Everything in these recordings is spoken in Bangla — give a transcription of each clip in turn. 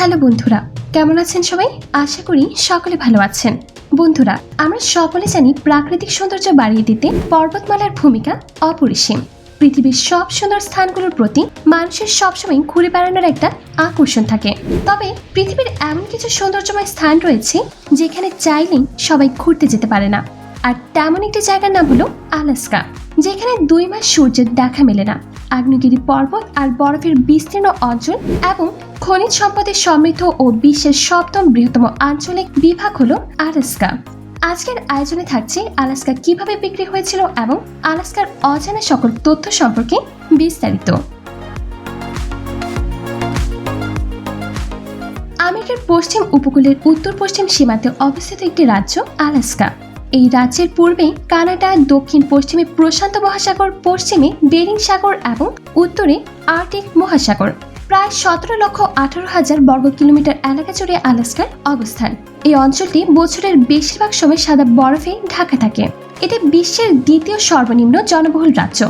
হ্যালো বন্ধুরা, কেমন আছেন সবাই? আশা করি সকলে ভালো আছেন। বন্ধুরা, আমরা সকলে জানি প্রাকৃতিক সৌন্দর্য বাড়িয়ে দিতে পর্বতমালার ভূমিকা অপরিসীম। পৃথিবীর সব সুন্দর স্থানগুলোর প্রতি মানুষের সবসময় ঘুরে বেড়ানোর একটা আকর্ষণ থাকে। তবে পৃথিবীর এমন কিছু সৌন্দর্যময় স্থান রয়েছে যেখানে চাইলেই সবাই ঘুরতে যেতে পারে না। আর তেমন একটি জায়গার নাম হলো আলাস্কা, যেখানে দুই মাস সূর্যের দেখা মেলে না। আগ্নেয়গিরি পর্বত আর বরফের বিস্তীর্ণ অঞ্চল এবং খনিজ সম্পদের সমৃদ্ধ ও বিশ্বের সপ্তম বৃহত্তম আঞ্চলিক বিভাগ হলো আলাস্কা। আজকের আয়োজনে থাকছে আলাস্কা কীভাবে বিক্রি হয়েছিল এবং আলাস্কার অজানা সকল তথ্য সম্পর্কে বিস্তারিত। আমেরিকার পশ্চিম উপকূলের উত্তর পশ্চিম সীমান্তে অবস্থিত একটি রাজ্য আলাস্কা। এই রাজ্যের পূর্বে কানাডা দক্ষিণ পশ্চিমে প্রশান্ত মহাসাগর, পশ্চিমে বেরিং সাগর এবং উত্তরে আর্কটিক মহাসাগর। প্রায় সতেরো লক্ষ আঠারো হাজার বর্গ কিলোমিটার এলাকা জুড়ে আলাস্কার অবস্থান। এই অঞ্চলটি বছরের বেশিরভাগ সময় সাদা বরফে ঢাকা থাকে। এটি বিশ্বের দ্বিতীয় সর্বনিম্ন জনবহুল রাজ্য।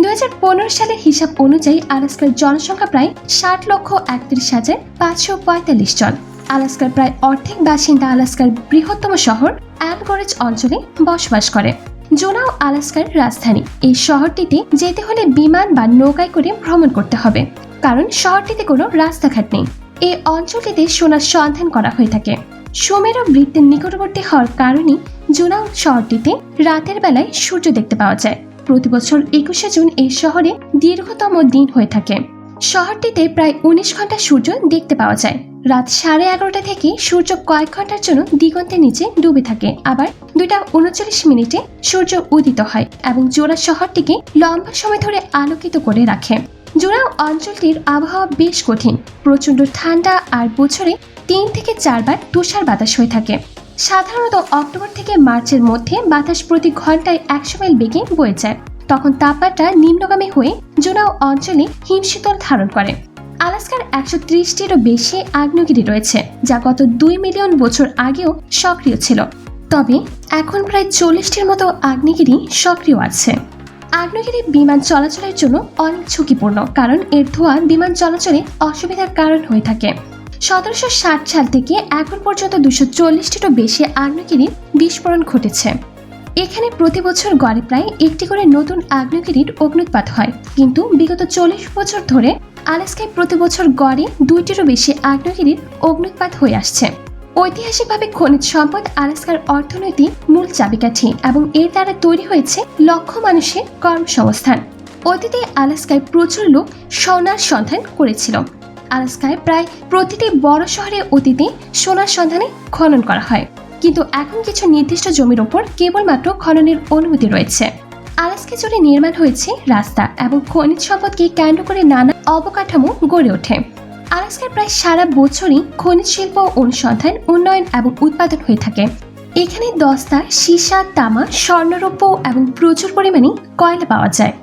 দুই হাজার পনেরো সালের হিসাব অনুযায়ী আলাস্কার জনসংখ্যা প্রায় ষাট লক্ষ একত্রিশ হাজার পাঁচশো পঁয়তাল্লিশ জন। আলাস্কার প্রায় অর্ধেক বাসিন্দা আলাস্কার বৃহত্তম শহর অ্যানগরেজ অঞ্চলে বসবাস করে। জোনাও আলাস্কার রাজধানী। এই শহরটিতে যেতে হলে বিমান বা নৌকায় করে ভ্রমণ করতে হবে। কারণ শহরটিতে কোনো রাস্তাঘাট নেই। এই অঞ্চলটিতে সোনার সন্ধান করা হয়ে থাকে। সুমেরু বৃত্তের নিকটবর্তী হওয়ার কারণে জুনাও শহরটিতে রাতের বেলায় সূর্য দেখতে পাওয়া যায়। প্রতি বছর একুশে জুন এই শহরে দীর্ঘতম দিন হয়ে থাকে। শহরটিতে প্রায় উনিশ ঘণ্টা সূর্য দেখতে পাওয়া যায়। রাত সাড়ে এগারোটা থেকে সূর্য কয়েক ঘণ্টার জন্য দিগন্তের নিচে ডুবে থাকে। আবার দুইটা উনচল্লিশ মিনিটে সূর্য উদিত হয় এবং জোড়া শহরটিকে লম্বা সময় ধরে আলোকিত করে রাখে। জোড়া অঞ্চলটির আবহাওয়া বেশ কঠিন। প্রচণ্ড ঠান্ডা আর বছরে তিন থেকে চারবার তুষার বাতাস হয়ে থাকে। সাধারণত অক্টোবর থেকে মার্চের মধ্যে বাতাস প্রতি ঘন্টায় একশো মাইল বেগে বয়ে যায়। তখন তাপমাত্রা নিম্নগামী হয়ে জোনাও অঞ্চলে হিমশীতল ধারণ করে। আলাস্কার একশো ত্রিশটিরও বেশি আগ্নেয়গিরি রয়েছে, যা গত দুই মিলিয়ন বছর আগেও সক্রিয় ছিল। তবে এখন প্রায় চল্লিশটির মতো আগ্নেয়গিরি সক্রিয় আছে। আগ্নেয়গিরি বিমান চলাচলের জন্য অনেক ঝুঁকিপূর্ণ, কারণ এর ধোঁয়া বিমান চলাচলে অসুবিধার কারণ হয়ে থাকে। সতেরোশো ষাট সাল থেকে এখন পর্যন্ত দুশো চল্লিশটিরও বেশি আগ্নেয়গিরি বিস্ফোরণ ঘটেছে। এখানে প্রতি বছর গড়ে প্রায় একটি করে নতুন আগ্নেয়গিরির অগ্নুৎপাত হয়, কিন্তু বিগত চল্লিশ বছর ধরে আলাস্কায় প্রতি বছর গড়ে দুইটিরও বেশি আগ্নেয়গিরির অগ্নুৎপাত হয়ে আসছে। ঐতিহাসিকভাবে খনিজ সম্পদ আলাস্কার অর্থনৈতিক মূল চাবিকাঠি এবং এর দ্বারা তৈরি হয়েছে লক্ষ মানুষের কর্মসংস্থান। অতীতে আলাস্কায় প্রচুর লোক সোনার সন্ধান করেছিল। আলাস্কায় প্রায় প্রতিটি বড় শহরে অতীতে সোনার সন্ধানে খনন করা হয়। কিন্তু এখন কিছু নির্দিষ্ট জমির ওপর কেবলমাত্র খননের অনুমতি রয়েছে। আলাস্কা জুড়ে নির্মাণ হয়েছে রাস্তা এবং খনিজ সম্পদকে কেন্দ্র করে নানা অবকাঠামো গড়ে ওঠে। আলাস্কার প্রায় সারা বছরই খনিজ শিল্প অনুসন্ধান, উন্নয়ন এবং উৎপাদন হয়ে থাকে। এখানে দস্তা, সীসা, তামা, স্বর্ণরৌপ্য এবং প্রচুর পরিমাণে কয়লা পাওয়া যায়।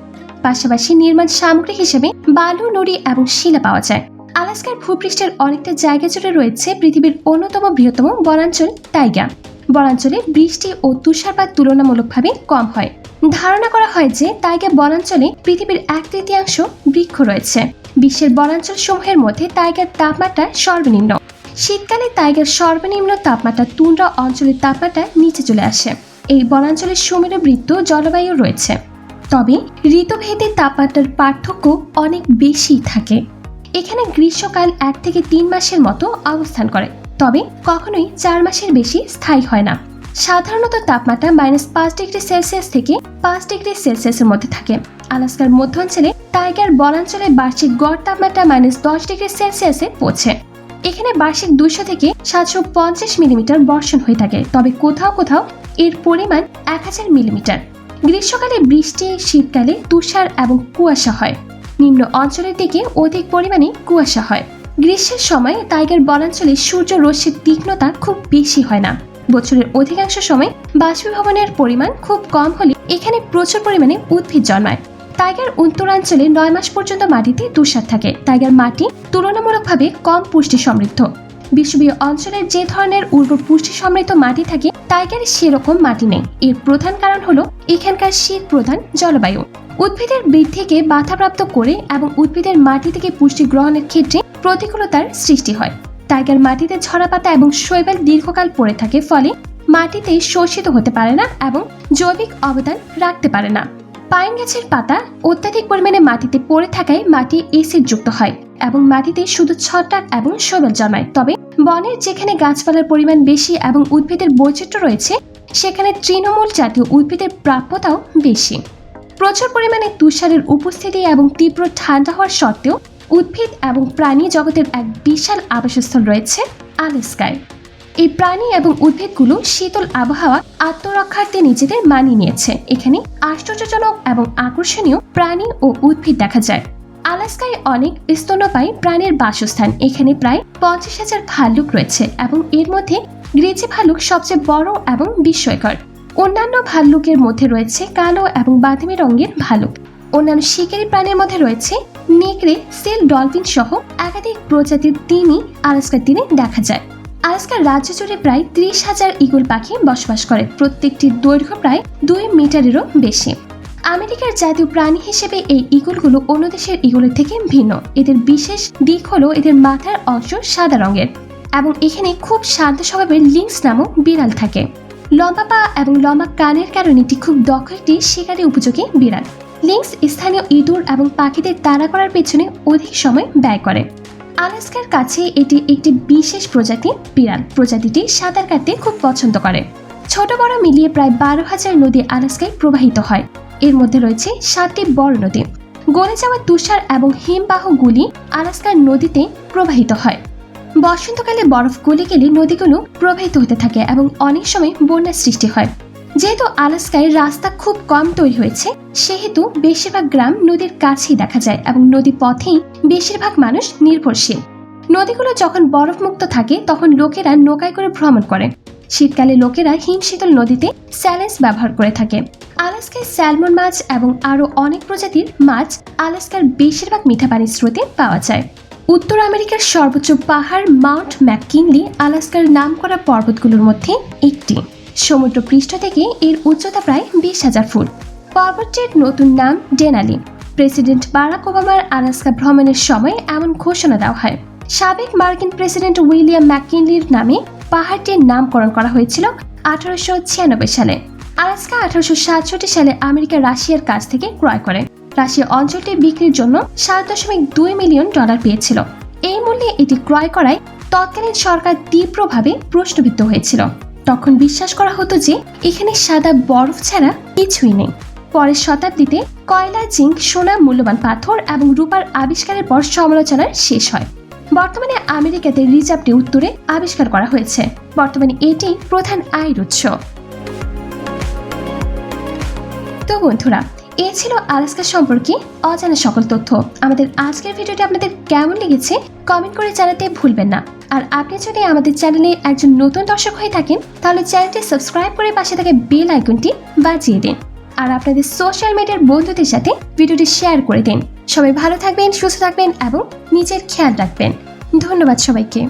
পাশাপাশি নির্মাণ সামগ্রী হিসেবে বালু, নুড়ি এবং শিলা পাওয়া যায়। আলাস্কার ভূপৃষ্ঠের অনেকটা জায়গা জুড়ে রয়েছে পৃথিবীর অন্যতম বৃহত্তম বনাঞ্চল টাইগা বনাঞ্চলে বৃষ্টি ও তুষারপাত তুলনামূলকভাবে কম হয়। ধারণা করা হয় যে তাইগা বনাঞ্চলে পৃথিবীর এক তৃতীয়াংশ বৃক্ষ রয়েছে। বিশ্বের বনাঞ্চল সমূহের মধ্যে তাইগার তাপমাত্রা সর্বনিম্ন। শীতকালে তাইগার সর্বনিম্ন তাপমাত্রা তুন্দ্রা অঞ্চলের তাপমাত্রা নিচে চলে আসে। এই বনাঞ্চলের সুমেরু বৃত্ত জলবায়ু রয়েছে। তবে ঋতুভেদে তাপমাত্রার পার্থক্য অনেক বেশি থাকে। এখানে গ্রীষ্মকাল এক থেকে তিন মাসের মতো অবস্থান করে। তবে কখনোই চার মাসের বেশি স্থায়ী হয় না। সাধারণত তাপমাত্রা মাইনাস পাঁচ ডিগ্রি সেলসিয়াস থেকে পাঁচ ডিগ্রি সেলসিয়াসের মধ্যে থাকে। আলাস্কার মধ্যাঞ্চলে টাইগার বনাঞ্চলে বার্ষিক গড় তাপমাত্রা মাইনাস দশ ডিগ্রি সেলসিয়াসে পৌঁছে। এখানে বার্ষিক দুশো থেকে সাতশো পঞ্চাশ মিলিমিটার বর্ষণ হয়ে থাকে, তবে কোথাও কোথাও এর পরিমাণ এক হাজার মিলিমিটার। গ্রীষ্মকালে বৃষ্টি, শীতকালে তুষার এবং কুয়াশা হয়। নিম্ন অঞ্চলের দিকে অধিক পরিমাণে কুয়াশা হয়। গ্রীষ্মের সময় টাইগার বনাঞ্চলে সূর্য রশ্মির তীক্ষ্ণতা খুব বেশি হয় না। বছরের অধিকাংশ সময় বাষ্পীভবনের পরিমাণ খুব কম হলে এখানে প্রচুর পরিমাণে উদ্ভিদ জন্মায়। টাইগার উত্তরাঞ্চলে নয় মাস পর্যন্ত মাটিতে তুষার থাকে। টাইগার মাটি তুলনামূলকভাবে কম পুষ্টি সমৃদ্ধ। বিষুবীয় অঞ্চলের যে ধরনের উর্বর পুষ্টি সমৃদ্ধ মাটি থাকে, টাইগারে সেরকম মাটি নেই। এর প্রধান কারণ হলো এখানকার শীত প্রধান জলবায়ু। উদ্ভিদের বৃদ্ধিকে বাধাপ্রাপ্ত করে এবং উদ্ভিদের মাটি থেকে পুষ্টি গ্রহণের ক্ষেত্রে প্রতিকূলতার সৃষ্টি হয়। টাইগার মাটিতে ঝরা পাতা এবং শৈবাল দীর্ঘকাল পড়ে থাকে, ফলে মাটিতে শোষিত হতে পারে না এবং জৈবিক অবদান রাখতে পারে না। পাইন গাছের পাতা অত্যাধিক পরিমাণে মাটিতে পড়ে থাকায় মাটি এসিড যুক্ত হয় এবং মাটিতে শুধু ছত্রাক এবং শৈবাল জন্মায়। তবে বনের যেখানে গাছপালার পরিমাণ বেশি এবং উদ্ভিদের বৈচিত্র্য রয়েছে, সেখানে তৃণমূল জাতীয় উদ্ভিদের প্রাপ্যতাও বেশি। প্রচুর পরিমাণে তুষারের উপস্থিতি এবং তীব্র ঠান্ডা হওয়ার সত্ত্বেও উদ্ভিদ এবং প্রাণী জগতের এক বিশাল আবাসস্থল রয়েছে আলেস্কায়। এই প্রাণী এবং উদ্ভিদগুলো শীতল আবহাওয়া, আত্মরক্ষার্থে নিজেদের মানিয়ে নিয়েছে। এখানে আশ্চর্যজনক এবং আকর্ষণীয় প্রাণী ও উদ্ভিদ দেখা যায়। আলাস্কায় অনেক স্তন্যপায়ী প্রাণীর বাসস্থান। এখানে প্রায় পঞ্চাশ হাজার ভাল্লুক রয়েছে এবং এর মধ্যে গ্রেজি ভাল্লুক সবচেয়ে বড় এবং বিস্ময়কর। অন্যান্য ভাল্লুকের মধ্যে রয়েছে কালো এবং বাদামি রঙের ভাল্লুক। অন্যান্য শিকারী প্রাণীর মধ্যে রয়েছে নেকড়ে, সেল, ডলফিন সহ একাধিক প্রজাতির তিমি আলাস্কার তীরে দেখা যায়। আলাস্কার রাজ্য জুড়ে প্রায় ত্রিশ হাজার ইগল পাখি বসবাস করে। প্রত্যেকটির দৈর্ঘ্য প্রায় দুই মিটারেরও বেশি। আমেরিকার জাতীয় প্রাণী হিসেবে এই ইগলগুলো অন্য দেশের ইগলের থেকে ভিন্ন। এদের বিশেষ দিক হলো এদের মাথার অংশ সাদা রঙের এবং এখানে খুব শান্ত স্বভাবের লিংস নামক বিড়াল থাকে। লম্বা পা এবং লম্বা কানের কারণে এটি খুব দক্ষ একটি শিকারী উপযোগী বিড়াল। লিংস স্থানীয় ইঁদুর এবং পাখিদের তাড়া করার পেছনে অধিক সময় ব্যয় করে। আলাস্কার কাছে এটি একটি বিশেষ প্রজাতি, বিড়াল। প্রজাতিটি সাঁতার কাটতে খুব পছন্দ করে। ছোট বড় মিলিয়ে প্রায় বারো হাজার নদী আলাস্কায় প্রবাহিত হয়। এর মধ্যে রয়েছে সাতটি বড় নদী। গলে যাওয়া তুষার এবং হিমবাহগুলি আলাস্কার নদীতে প্রবাহিত হয়। বসন্তকালে বরফ গলে গেলে নদীগুলো প্রবাহিত হতে থাকে এবং অনেক সময় বন্যার সৃষ্টি হয়। যেহেতু আলাস্কায় রাস্তা খুব কম তৈরি হয়েছে, সেহেতু বেশিরভাগ গ্রাম নদীর কাছেই দেখা যায় এবং নদী পথেই বেশিরভাগ মানুষ নির্ভরশীল। নদীগুলো যখন বরফমুক্ত থাকে, তখন লোকেরা নৌকায় করে ভ্রমণ করে। শীতকালে লোকেরা হিমশীতল নদীতে স্যালেন্স ব্যবহার করে থাকে। আলাস্কায় স্যালমন মাছ এবং আরও অনেক প্রজাতির মাছ আলাস্কার বেশিরভাগ মিঠা পানির স্রোতে পাওয়া যায়। উত্তর আমেরিকার সর্বোচ্চ পাহাড় মাউন্ট ম্যাককিনলি আলাস্কার নামকরা পর্বতগুলোর মধ্যে একটি। সমুদ্র পৃষ্ঠ থেকে এর উচ্চতা প্রায় বিশ হাজার ফুট। পর্বতটির নতুন নাম ডেনালি প্রেসিডেন্ট বারাক ওবামার আলাস্কা ভ্রমণের সময় এমন ঘোষণা দেওয়া হয়। সাবেক মার্কিন প্রেসিডেন্ট উইলিয়াম ম্যাককিনলির নামে পাহাড়টির নামকরণ করা হয়েছিল আঠারোশো ছিয়ানব্বই সালে। আলাস্কা আঠারোশো সাতষট্টি সালে আমেরিকা রাশিয়ার কাছ থেকে ক্রয় করে। রাশিয়া অঞ্চলটি বিক্রির জন্য সাত দশমিক দুই মিলিয়ন ডলার পেয়েছিল। এই মূল্যে এটি ক্রয় করায় তৎকালীন সরকার তীব্রভাবে প্রশ্নবিদ্ধ হয়েছিল। তখন বিশ্বাস করা হতো যে এখানে সাদা বরফ ছাড়া কিছুই নেই। পরের শতাব্দীতে কয়লা, জিঙ্ক, সোনা, মূল্যবান পাথর এবং রূপার আবিষ্কারের পর সমালোচনার শেষ হয়। বর্তমানে আমেরিকাতে রিজার্ভটি উত্তরে আবিষ্কার করা হয়েছে। বর্তমানে এটি প্রধান আয়ের উৎস। তো বন্ধুরা এ ছিল আলাস্কা সম্পর্কে অজানা সকল তথ্য। আমাদের আজকের ভিডিওটি আপনাদের কেমন লেগেছে কমেন্ট করে জানাতে ভুলবেন না। আর আপনি যদি আমাদের চ্যানেলে একজন নতুন দর্শক হয়ে থাকেন, তাহলে চ্যানেলটি সাবস্ক্রাইব করে পাশে থাকা বেল আইকনটি বাজিয়ে দিন। আর আপনাদের সোশ্যাল মিডিয়ার বন্ধুদের সাথে ভিডিওটি শেয়ার করে দিন। সবাই ভালো থাকবেন, সুস্থ থাকবেন এবং নিজের খেয়াল রাখবেন। ধন্যবাদ সবাইকে।